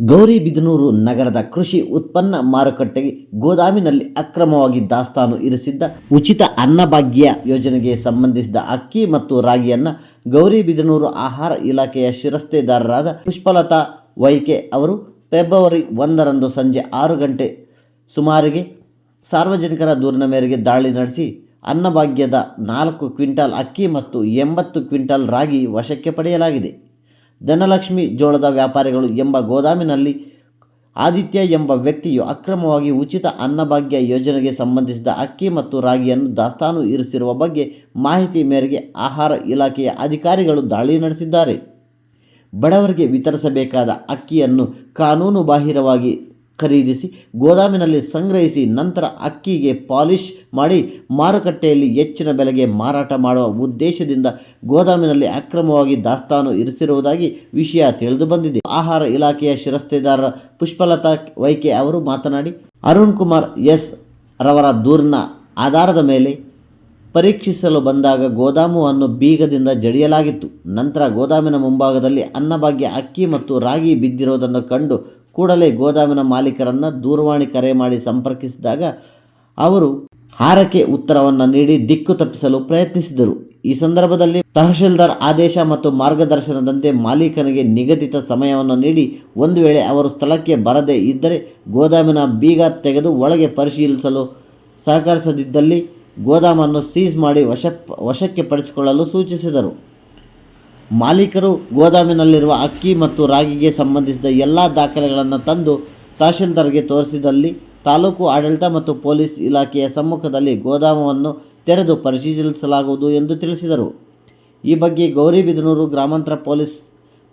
ಗೌರಿಬಿದನೂರು ನಗರದ ಕೃಷಿ ಉತ್ಪನ್ನ ಮಾರುಕಟ್ಟೆಗೆ ಗೋದಾಮಿನಲ್ಲಿ ಅಕ್ರಮವಾಗಿ ದಾಸ್ತಾನು ಇರಿಸಿದ್ದ ಉಚಿತ ಅನ್ನಭಾಗ್ಯ ಯೋಜನೆಗೆ ಸಂಬಂಧಿಸಿದ ಅಕ್ಕಿ ಮತ್ತು ರಾಗಿಯನ್ನು ಗೌರಿಬಿದನೂರು ಆಹಾರ ಇಲಾಖೆಯ ಶಿರಸ್ತೆದಾರರಾದ ಪುಷ್ಪಲತಾ ವೈಕೆ ಅವರು ಫೆಬ್ರವರಿ ಒಂದರಂದು ಸಂಜೆ ಆರು ಗಂಟೆ ಸುಮಾರಿಗೆ ಸಾರ್ವಜನಿಕರ ದೂರಿನ ಮೇರೆಗೆ ದಾಳಿ ನಡೆಸಿ ಅನ್ನಭಾಗ್ಯದ ನಾಲ್ಕು ಕ್ವಿಂಟಾಲ್ ಅಕ್ಕಿ ಮತ್ತು ಎಂಬತ್ತು ಕ್ವಿಂಟಾಲ್ ರಾಗಿ ವಶಕ್ಕೆ ಪಡೆಯಲಾಗಿದೆ. ಧನಲಕ್ಷ್ಮಿ ಜೋಳದ ವ್ಯಾಪಾರಿಗಳು ಎಂಬ ಗೋದಾಮಿನಲ್ಲಿ ಆದಿತ್ಯ ಎಂಬ ವ್ಯಕ್ತಿಯು ಅಕ್ರಮವಾಗಿ ಉಚಿತ ಅನ್ನಭಾಗ್ಯ ಯೋಜನೆಗೆ ಸಂಬಂಧಿಸಿದ ಅಕ್ಕಿ ಮತ್ತು ರಾಗಿಯನ್ನು ದಾಸ್ತಾನು ಇರಿಸಿರುವ ಬಗ್ಗೆ ಮಾಹಿತಿ ಮೇರೆಗೆ ಆಹಾರ ಇಲಾಖೆಯ ಅಧಿಕಾರಿಗಳು ದಾಳಿ ನಡೆಸಿದ್ದಾರೆ. ಬಡವರಿಗೆ ವಿತರಿಸಬೇಕಾದ ಅಕ್ಕಿಯನ್ನು ಕಾನೂನು ಬಾಹಿರವಾಗಿ ಖರೀದಿಸಿ ಗೋದಾಮಿನಲ್ಲಿ ಸಂಗ್ರಹಿಸಿ ನಂತರ ಅಕ್ಕಿಗೆ ಪಾಲಿಷ್ ಮಾಡಿ ಮಾರುಕಟ್ಟೆಯಲ್ಲಿ ಹೆಚ್ಚಿನ ಬೆಲೆಗೆ ಮಾರಾಟ ಮಾಡುವ ಉದ್ದೇಶದಿಂದ ಗೋದಾಮಿನಲ್ಲಿ ಅಕ್ರಮವಾಗಿ ದಾಸ್ತಾನು ಇರಿಸಿರುವುದಾಗಿ ವಿಷಯ ತಿಳಿದು ಬಂದಿದೆ ಆಹಾರ ಇಲಾಖೆಯ ಶಿರಸ್ತೆದಾರ ಪುಷ್ಪಲತಾ ವೈಕೆ ಅವರು ಮಾತನಾಡಿ, ಅರುಣ್ ಕುಮಾರ್ ಎಸ್ ರವರ ದೂರಿನ ಆಧಾರದ ಮೇಲೆ ಪರೀಕ್ಷಿಸಲು ಬಂದಾಗ ಗೋದಾಮುವನ್ನು ಬೀಗದಿಂದ ಜಡಿಯಲಾಗಿತ್ತು. ನಂತರ ಗೋದಾಮಿನ ಮುಂಭಾಗದಲ್ಲಿ ಅನ್ನಭಾಗ್ಯ ಅಕ್ಕಿ ಮತ್ತು ರಾಗಿ ಬಿದ್ದಿರುವುದನ್ನು ಕಂಡು ಕೂಡಲೇ ಗೋದಾಮಿನ ಮಾಲೀಕರನ್ನು ದೂರವಾಣಿ ಕರೆ ಮಾಡಿ ಸಂಪರ್ಕಿಸಿದಾಗ ಅವರು ಹಾರಕ್ಕೆ ಉತ್ತರವನ್ನು ನೀಡಿ ದಿಕ್ಕು ತಪ್ಪಿಸಲು ಪ್ರಯತ್ನಿಸಿದರು. ಈ ಸಂದರ್ಭದಲ್ಲಿ ತಹಶೀಲ್ದಾರ್ ಆದೇಶ ಮತ್ತು ಮಾರ್ಗದರ್ಶನದಂತೆ ಮಾಲೀಕನಿಗೆ ನಿಗದಿತ ಸಮಯವನ್ನು ನೀಡಿ ಒಂದು ವೇಳೆ ಅವರು ಸ್ಥಳಕ್ಕೆ ಬರದೇ ಇದ್ದರೆ ಗೋದಾಮಿನ ಬೀಗ ತೆಗೆದು ಒಳಗೆ ಪರಿಶೀಲಿಸಲು ಸಹಕರಿಸದಿದ್ದಲ್ಲಿ ಗೋದಾಮನ್ನು ಸೀಸ್ ಮಾಡಿ ವಶ ವಶಕ್ಕೆ ಪಡಿಸಿಕೊಳ್ಳಲು ಸೂಚಿಸಿದರು. ಮಾಲೀಕರು ಗೋದಾಮಿನಲ್ಲಿರುವ ಅಕ್ಕಿ ಮತ್ತು ರಾಗಿಗೆ ಸಂಬಂಧಿಸಿದ ಎಲ್ಲ ದಾಖಲೆಗಳನ್ನು ತಂದು ತಹಶೀಲ್ದಾರ್ಗೆ ತೋರಿಸಿದಲ್ಲಿ ತಾಲೂಕು ಆಡಳಿತ ಮತ್ತು ಪೊಲೀಸ್ ಇಲಾಖೆಯ ಸಮ್ಮುಖದಲ್ಲಿ ಗೋದಾಮವನ್ನು ತೆರೆದು ಪರಿಶೀಲಿಸಲಾಗುವುದು ಎಂದು ತಿಳಿಸಿದರು. ಈ ಬಗ್ಗೆ ಗೌರಿಬಿದನೂರು ಗ್ರಾಮಾಂತರ ಪೊಲೀಸ್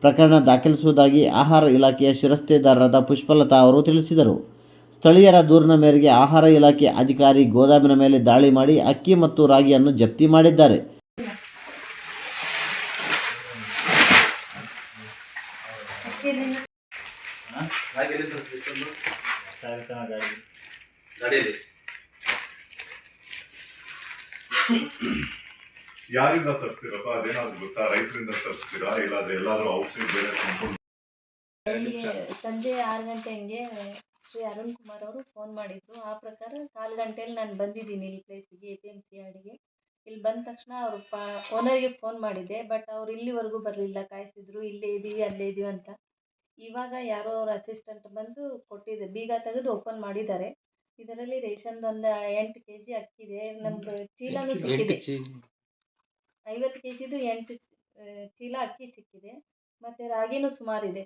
ಪ್ರಕರಣ ದಾಖಲಿಸುವುದಾಗಿ ಆಹಾರ ಇಲಾಖೆಯ ಶಿರಸ್ತೇದಾರರಾದ ಪುಷ್ಪಲತಾ ಅವರು ತಿಳಿಸಿದರು. ಸ್ಥಳೀಯರ ದೂರಿನ ಮೇರೆಗೆ ಆಹಾರ ಇಲಾಖೆ ಅಧಿಕಾರಿ ಗೋದಾಮಿನ ಮೇಲೆ ದಾಳಿ ಮಾಡಿ ಅಕ್ಕಿ ಮತ್ತು ರಾಗಿಯನ್ನು ಜಪ್ತಿ ಮಾಡಿದ್ದಾರೆ. ಗಾಡಿಯಲ್ಲಿ ಯಾರಿಂದ ತರಿಸ್ತೀರಪ್ಪ? ಅದೇನಾದ್ರು ಗೊತ್ತಾ? ರೈತರಿಂದ ತರಿಸ್ತೀರಾ? ಇಲ್ಲಾದ್ರೆ ಎಲ್ಲಾದ್ರೂ ಔಟ್ಸೈಡ್ ಬೇರೆ ಕೊಂಡ್ಕೊಂಡು ಸಂಜೆ ಆರು ಗಂಟೆ ಹಂಗೆ ಶ್ರೀ ಅರುಣ್ ಕುಮಾರ್ ಅವರು ಫೋನ್ ಮಾಡಿದ್ರು. ಆ ಪ್ರಕಾರ ಕಾಲು ಗಂಟೆಯಲ್ಲಿ ನಾನು ಬಂದಿದ್ದೀನಿ ಇಲ್ಲಿ ಪ್ಲೇಸಿಗೆ ಎ ಪಿ ಎಂ ಸಿ ಆಡಿಗೆ ಇಲ್ಲಿ ಬಂದ ತಕ್ಷಣ ಅವರು ಪಾ ಓನರ್ಗೆ ಫೋನ್ ಮಾಡಿದ್ದೆ ಬಟ್ ಅವ್ರು ಇಲ್ಲಿವರೆಗೂ ಬರಲಿಲ್ಲ. ಕಾಯಿಸಿದ್ರು. ಇಲ್ಲೇ ಇದ್ದೀವಿ ಅಲ್ಲೇ ಇದ್ದೀವಿ ಅಂತ. ಇವಾಗ ಯಾರೋ ಅವ್ರ ಅಸಿಸ್ಟೆಂಟ್ ಬಂದು ಕೊಟ್ಟಿದೆ. ಬೀಗ ತೆಗೆದು ಓಪನ್ ಮಾಡಿದ್ದಾರೆ. ಇದರಲ್ಲಿ ರೇಷನ್ದು ಒಂದು ಎಂಟು ಕೆ ಜಿ ಅಕ್ಕಿದೆ. ನಮ್ದು ಚೀಲನೂ ಸಿಕ್ಕಿದೆ. ಐವತ್ತು ಕೆ ಜಿದು ಎಂಟು ಚೀಲ ಅಕ್ಕಿ ಸಿಕ್ಕಿದೆ. ಮತ್ತು ರಾಗಿನೂ ಸುಮಾರಿದೆ.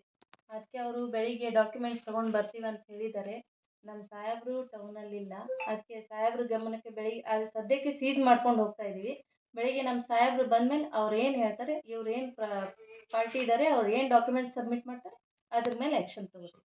ಅದಕ್ಕೆ ಅವರು ಬೆಳಿಗ್ಗೆ ಡಾಕ್ಯುಮೆಂಟ್ಸ್ ತೊಗೊಂಡು ಬರ್ತೀವಿ ಅಂತ ಹೇಳಿದ್ದಾರೆ. ನಮ್ಮ ಸಾಹೇಬರು ಟೌನಲ್ಲಿಲ್ಲ ಅದಕ್ಕೆ ಸಾಹೇಬ್ರ ಗಮನಕ್ಕೆ ಬೆಳಿಗ್ಗೆ ಅದು ಸದ್ಯಕ್ಕೆ ಸೀಸ್ ಮಾಡ್ಕೊಂಡು ಹೋಗ್ತಾ ಇದ್ದೀವಿ ಬೆಳಿಗ್ಗೆ ನಮ್ಮ ಸಾಹೇಬ್ರು ಬಂದಮೇಲೆ ಅವ್ರು ಏನು ಹೇಳ್ತಾರೆ ಇವ್ರು ಏನು ಪಾರ್ಟಿ ಇದ್ದಾರೆ ಅವ್ರು ಏನು ಡಾಕ್ಯುಮೆಂಟ್ಸ್ ಸಬ್ಮಿಟ್ ಮಾಡ್ತಾರೆ ಅದ್ರ ಮೇಲೆ ಆ್ಯಕ್ಷನ್ ತಗೋತೀವಿ.